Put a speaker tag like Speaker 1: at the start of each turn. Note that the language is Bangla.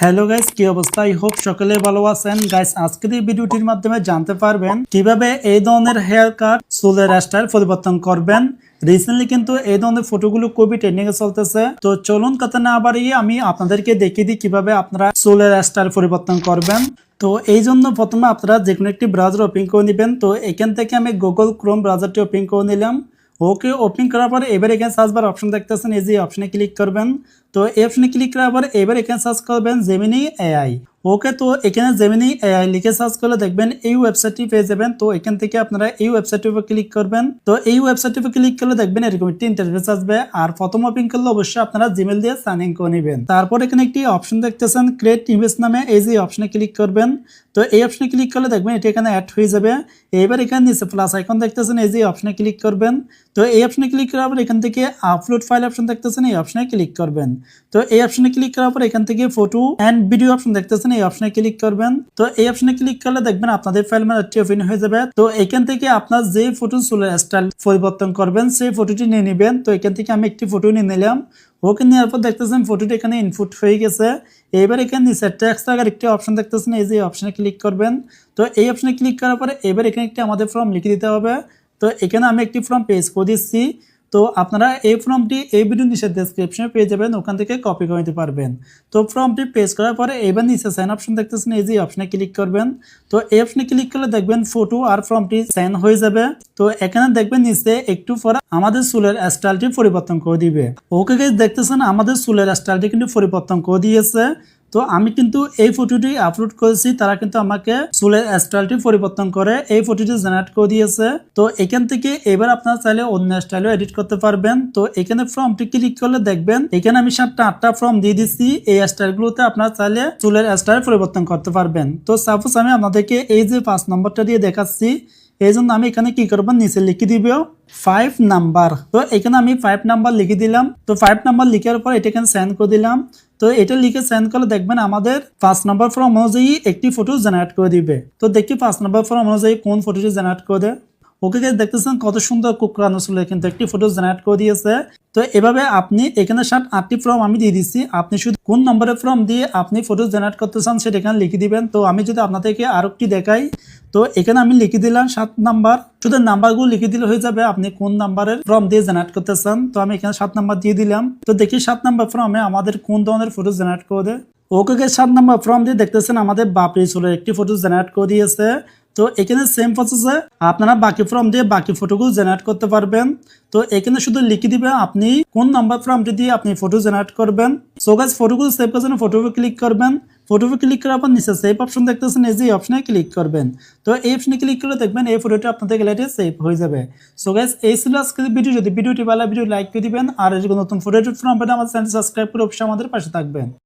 Speaker 1: হ্যালো গাইস কি অবস্থা? আই হোপ সকলে ভালো আছেন। গাইস আজকের এই ভিডিওটির মাধ্যমে জানতে পারবেন কীভাবে এই ধরনের হেয়ার কাট চুলের স্টাইল পরিবর্তন করবেন। রিসেন্টলি কিন্তু এই ধরনের ফটোগুলো খুবই ট্রেন্ডিং এ চলতেছে। তো চলুন কথা না বাড়িয়ে আমি আপনাদেরকে দেখিয়ে দিই কীভাবে আপনারা চুলের স্টাইল পরিবর্তন করবেন। তো এই জন্য প্রথমে আপনারা যে কোনো একটি ব্রাউজার ওপেন করে নেবেন। তো এখান থেকে আমি গুগল ক্রোম ব্রাউজারটি ওপেন করে নিলাম। ওকে ওপেন করার পরে এবার এখানে সার্চ বার অপশন দেখতেছেন, এই যে অপশনে ক্লিক করবেন। তো এই অপশনে ক্লিক করার পর এবার এখানে সার্চ করবেন জেমিনি এআই ওকে, তো এখানে জেমিনি এআই লিখে সার্চ করলে দেখবেন এই ওয়েবসাইটটি পেয়ে যাবেন। তো এখান থেকে আপনারা এই ওয়েবসাইটের উপর ক্লিক করবেন। তো এই ওয়েবসাইটের উপর ক্লিক করলে দেখবেন এরকম একটি ইন্টারফেস আসবে। আর প্রথম ওপেন করলে অবশ্যই আপনারা জিমেল দিয়ে সাইন ইন করে নেবেন। তারপর এখানে একটি অপশন দেখতেছেন ক্রিয়েট ইমেজ নামে, এই যে অপশনে ক্লিক করবেন। তো এই অপশনে ক্লিক করলে দেখবেন এটি এখানে অ্যাড হয়ে যাবে। এবার এখানে নিচে প্লাস আইকন দেখতেছেন, এই যে অপশনে ক্লিক করবেন। তো এই অপশনে ক্লিক করার পর এখান থেকে আপলোড ফাইল অপশন দেখতেছেন, এই অপশনে ক্লিক করবেন। তো এই অপশনে ক্লিক করার পর এখান থেকে ফটো অ্যান্ড ভিডিও অপশন দেখতেছেন, এই অপশনে ক্লিক করবেন। তো এই অপশনে ক্লিক করলে দেখবেন আপনাদের ফাইল ম্যানেজারটি ওপেন হয়ে যাবে। তো এখান থেকে আপনার যে ফটো চুলের স্টাইল পরিবর্তন করবেন, সেই ফটোটি নিয়ে নেবেন। তো এখান থেকে আমি একটি ফটো নিয়ে নিলাম। ওকে নেওয়ার পর দেখতেছেন ফটোটি এখানে ইনপুট হয়ে গেছে। এবার এখানে নিচে টেক্সট থাকার একটি অপশন দেখতেছেন, এই যে অপশনে ক্লিক করবেন। তো এই অপশনে ক্লিক করার পরে এবার এখানে একটি আমাদের ফর্ম লিখে দিতে হবে। তো এখানে আমি একটি ফর্ম পেজ করে দিচ্ছি। তো আপনারা এই ফর্মটি এই ভিডিও নিচে ডেসক্রিপশনে পেয়ে যাবেন, ওখান থেকে কপি করে নিতে পারবেন। তো ফর্মটি পেজ করার পরে এবার নিচে সাইন অপশন দেখতেছেন, এই যে অপশনে ক্লিক করবেন। তো এই অপশনে ক্লিক করলে দেখবেন ফটো আর ফর্মটি সাইন হয়ে যাবে। তো এখানে দেখবেন নিচে একটু পরে আমাদের চুলের স্টাইলটি পরিবর্তন করে দিবে। ওকে দেখতেছেন আমাদের চুলের স্টাইলটি কিন্তু পরিবর্তন করে দিয়েছে। তো আমি কিন্তু এই ফটোটি আপলোড করেছি, তারা কিন্তু আমাকে চুলের স্টাইলটি পরিবর্তন করে এই ফটোটি জেনারেট করে দিয়েছে। তো এখান থেকে এবার আপনারা চাইলে অন্য স্টাইলও এডিট করতে পারবেন। তো এখানে ফর্মটি ক্লিক করলে দেখবেন, এখানে আমি সাতটা আটটা ফর্ম দিয়ে দিচ্ছি এই স্টাইলগুলোতে আপনারা চাইলে চুলের স্টাইল পরিবর্তন করতে পারবেন। তো সাপোজ আমি আপনাদেরকে এই যে পাঁচ নম্বরটা দিয়ে দেখাচ্ছি, এই জন্য আমি এখানে কি করব? নিচে লিখে দিব ফাইভ নাম্বার তো এখানে আমি ফাইভ নাম্বার লিখে দিলাম। তো ফাইভ নাম্বার লিখার পর এটা এখানে সেন্ড করে দিলাম। তো এটা লিখে সেন্ড করলে দেখবেন আমাদের পাঁচ নম্বর ফর্ম অনুযায়ী একটি ফটো জেনারেট করে দিবে। তো দেখি পাঁচ নম্বর ফর্ম অনুযায়ী কোন ফটোটি জেনারেট করে। দেয় ওকে guys, দেখতেছেন কত সুন্দর কুকরানো ছিল কিন্তু একটি ফটো জেনারেট করে দিয়েছে। তো এভাবে আপনি এখানে ষাট আটটি ফর্ম আমি দিয়ে দিচ্ছি আপনি শুধু কোন নম্বরের ফর্ম দিয়ে আপনি ফটো জেনারেট করতে চান সেটা এখানে লিখে দিবেন। তো আমি যদি আপনাদেরকে আরও একটি দেখাই তো এখানে আমি লিখে দিলাম সাত নাম্বার। শুধু নাম্বারগুলো লিখে দিলে হয়ে যাবে আপনি কোন নাম্বারের ফর্ম দিয়ে জেনারেট করতে চান তো আমি এখানে সাত নাম্বার দিয়ে দিলাম। তো দেখি সাত নাম্বার ফর্মে আমাদের কোন ধরনের ফটো জেনারেট করে ওকে সাত নাম্বার ফর্ম দিয়ে দেখতেছেন আমাদের বাপরি চুলের একটি ফটো জেনারেট করে দিয়েছে। তো এখানে সেম প্রসেসে আপনারা বাকি ফর্ম দিয়ে বাকি ফটোগুলো জেনারেট করতে পারবেন। তো এখানে শুধু লিখে দিবে আপনি কোন নাম্বার ফর্মটি দিয়ে আপনি ফটো জেনারেট করবেন। সো গাছ ফটোগুলো সেভ করার জন্য ফটো ক্লিক করবেন। ফটো ক্লিক করার আপনার নিচে সেভ অপশন দেখতেছেন, এই যে অপশনে ক্লিক করবেন। তো এই অপশনে ক্লিক করে দেখবেন এই ফটোটি আপনাদের গ্যালারিতে সেভ হয়ে যাবে। সো গাইস এই ছিল আজকের ভিডিও যদি ভিডিওটি ভালো ভিডিও লাইক করে দিবেন। আর এরকম নতুন ফটো পেতে আমাদের চ্যানেল সাবস্ক্রাইব করে অবশ্যই আমাদের পাশে থাকবেন।